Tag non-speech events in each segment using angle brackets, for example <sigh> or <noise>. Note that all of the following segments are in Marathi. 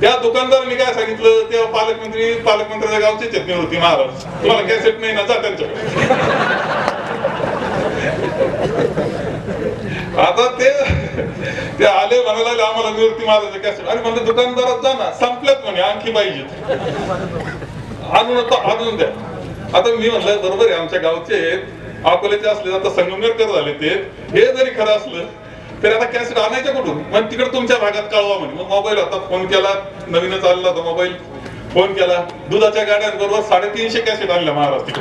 त्या दुकानदारांनी काय सांगितलं त्या पालकमंत्री पालकमंत्र्याच्या गावचे चटणी होती महाराज. तुम्हाला कॅसेट नाही ना जा त्यांच्याकडे. आता ते ते आले म्हणाले आम्हाला निवृत्ती महाराज कॅसेट आणि म्हणलं दुकानदारात जा ना संपल्यात म्हणे आणखी पाहिजे. आणून आणून द्या. आता मी म्हणलं बरोबर आहे आमच्या गावचे अकोल्याचे असले आता संगमनेरकर झाले ते. हे जरी खरं असलं तर आता कॅसेट आणायच्या कुठून? मग तिकडे तुमच्या भागात कळवा म्हणे. मग मोबाईल होता फोन केला नवीनच आलेला होता मोबाईल फोन केला. दुधाच्या गाड्यांबरोबर साडेतीनशे कॅसेट आणल्या महाराष्ट्र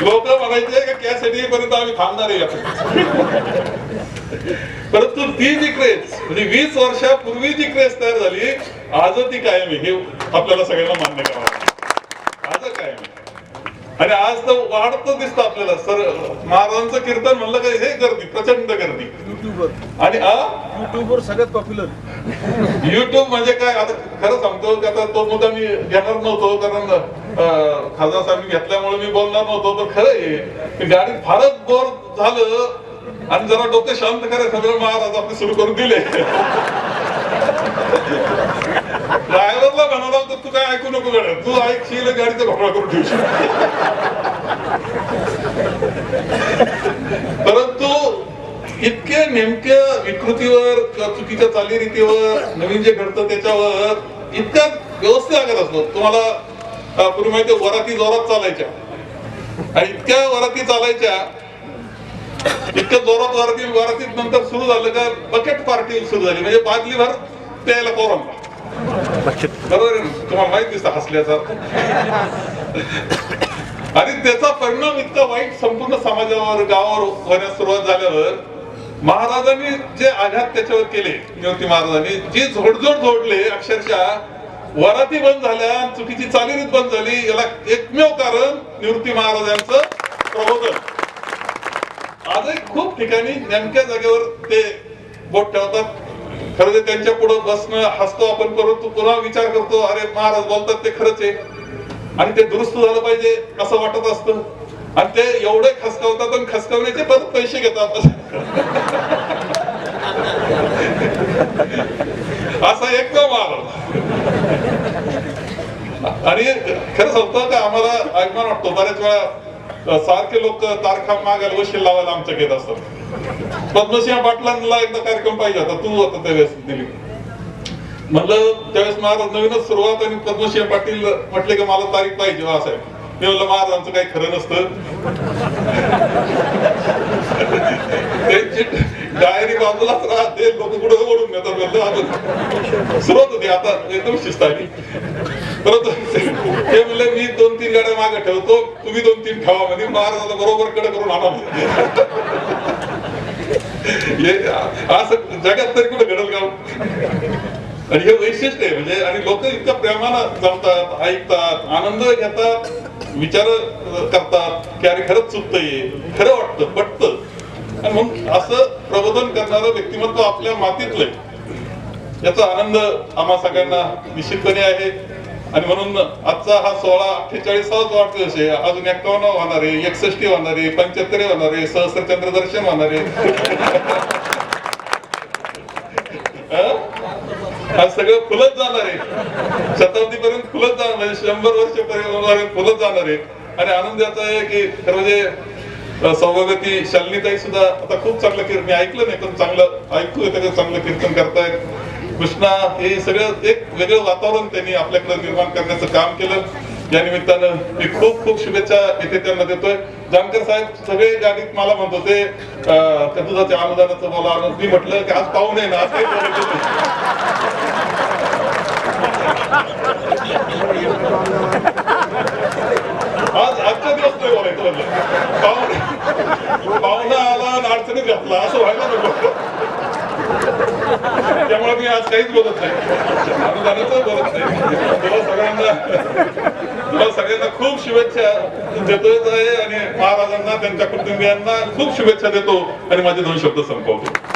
लोक म्हणायचे का कॅसेट येईपर्यंत आम्ही थांबणार आहे परंतु ती जी क्रेज म्हणजे वीस वर्षापूर्वी जी क्रेज तयार झाली आज ती कायम आहे. हे आपल्याला सगळ्यांना मान्य करावं लागेल. आज कायम आहे आणि आज तर वाढत दिसतं आपल्याला. सर महाराजांचं कीर्तन म्हणलं का हे गर्दी प्रचंड गर्दी. युट्यूबवर आणि आ? युट्यूबवर सगळ्यात पॉप्युलर युट्यूब म्हणजे काय? आता खरं सांगतो की आता तो मुद्दा मी घेणार नव्हतो कारण खासदार साहेब घेतल्यामुळे मी बोलणार नव्हतो. पण खरं आहे की गाडीत फारच बोर झालं आणि जरा डोकं शांत करायचं सगळं महाराज आपले सुरू करून दिले. <laughs> ड्रायव्हरला म्हणाला काय ऐकू नको गड्या तू ऐकशील गाडीचा घोटाळा करून ठेवशील. परंतु इतके नेमक्या विकृतीवर किंवा चुकीच्या चालीरीतीवर नवीन जे घडतं त्याच्यावर इतक्या व्यवस्थित लागत असतो. तुम्हाला पूर्वी माहिती वराती जोरात चालायच्या. आणि इतक्या वराती चालायच्या इतक्या जोरात वराती वरातीत नंतर सुरू झालं का बकेट पार्टी सुरू झाली. म्हणजे बादली भर प्यायला पोरांना तुम्हाला माहीत दिसत हसल्याचा. आणि त्याचा परिणाम इतका वाईट संपूर्ण समाजावर गावावर होण्यास सुरुवात झाल्यावर महाराजांनी जे आघात त्याच्यावर केले निवृत्ती महाराजांनी जी झोडझोड झोडले अक्षरशः वराती बंद झाल्या चुकीची चालीरीत बंद झाली याला एकमेव कारण निवृत्ती महाराजांचं प्रबोधन. आजही खूप ठिकाणी नेमक्या जागेवर ते बोट ठेवतात. खरं ते त्यांच्या पुढे बसणं हसतो आपण परंतु पुन्हा विचार करतो अरे महाराज बोलतात ते खरंच आहे. आणि ते दुरुस्त झालं पाहिजे असं वाटत असतं? आणि ते एवढे खसकावतात आणि खसकावण्याचे परत पैसे घेतात. <laughs> असा एक महाराज आणि खरं सांगतो का आम्हाला अभिमान वाटतो. बऱ्याच वेळा सारखे लोक तारखा मागायला वशील लावायला आमच्या घेत असतात. पद्मसिंह पाटलांना एकदा कार्यक्रम पाहिजे होता. तू होता त्यावेळेस दिली म्हणलं त्यावेळेस महाराज नवीनच सुरुवात आणि पद्मसिंह पाटील म्हटले की मला तारीख पाहिजे हो असं साहेब मी म्हणलं महाराजांचं काही खरं नसतं. त्यांची डायरी बाजूलाच राहते. लोक पुढे ओढून घेतात म्हणलं अजून. सुरुवात होती. आता एकदम शिस्त आली परंतु ते म्हणले मी दोन तीन गाड्या मागे ठेवतो. तुम्ही दोन तीन ठेवा म्हणजे महाराजाला बरोबर कडे करून आणा म्हणजे असं जगात तरी कुठे घडल का? आणि हे वैशिष्ट्य आहे म्हणजे आणि लोक इतक्या प्रेमानं जमतात ऐकतात आनंद घेतात विचार करतात की अरे खरंच चुकतंय खरं वाटतं पटत. आणि मग असं प्रबोधन करणारं व्यक्तिमत्व आपल्या मातीतलंय याचा आनंद आम्हा सगळ्यांना निश्चितपणे आहे. आणि म्हणून आजचा हा सोळा अठ्ठेचाळीसावा वाढदिवस आहे. अजून एक्कावन्न होणार आहे एकसष्टी होणार आहे पंच्याहत्तर होणार आहे सहस्रचंद्र दर्शन होणार आहे. <laughs> आज सगळं फुलत जाणार आहे. शताब्दी पर्यंत फुलत जाणार म्हणजे शंभर वर्ष पर्यंत फुलत जाणार आहे. आणि आनंद याचा आहे की खरं म्हणजे अं, शालिनीताई सुद्धा आता खूप चांगलं कीर्तन मी ऐकलं नाही पण चांगलं ऐकू येतं चांगलं कीर्तन करतायत. कृष्णा हे सगळं एक वेगळं वातावरण त्यांनी आपल्याकडे निर्माण करण्याचं काम केलं. या निमित्तानं मी खूप खूप शुभेच्छा इथे त्यांना देतोय. जानकर साहेब सगळे गाडीत मला म्हणत होते अं, दुधाच्या अनुदानाचं बोला मी म्हटलं की आज पाहू नये ना आज काही आज आजचा दिवस नाही बोलायचं म्हणलं. पाहुणे पाहुणा आला आणि अडचणीत घातला असं व्हायला नको. त्यामुळे मी आज काहीच बोलत नाही. अनुदानाचं बोलत नाही. तुला सगळ्यांना तुला सगळ्यांना खूप शुभेच्छा देतोय आहे आणि महाराजांना त्यांच्या कुटुंबियांना खूप शुभेच्छा देतो आणि माझे दोन शब्द संपवतो.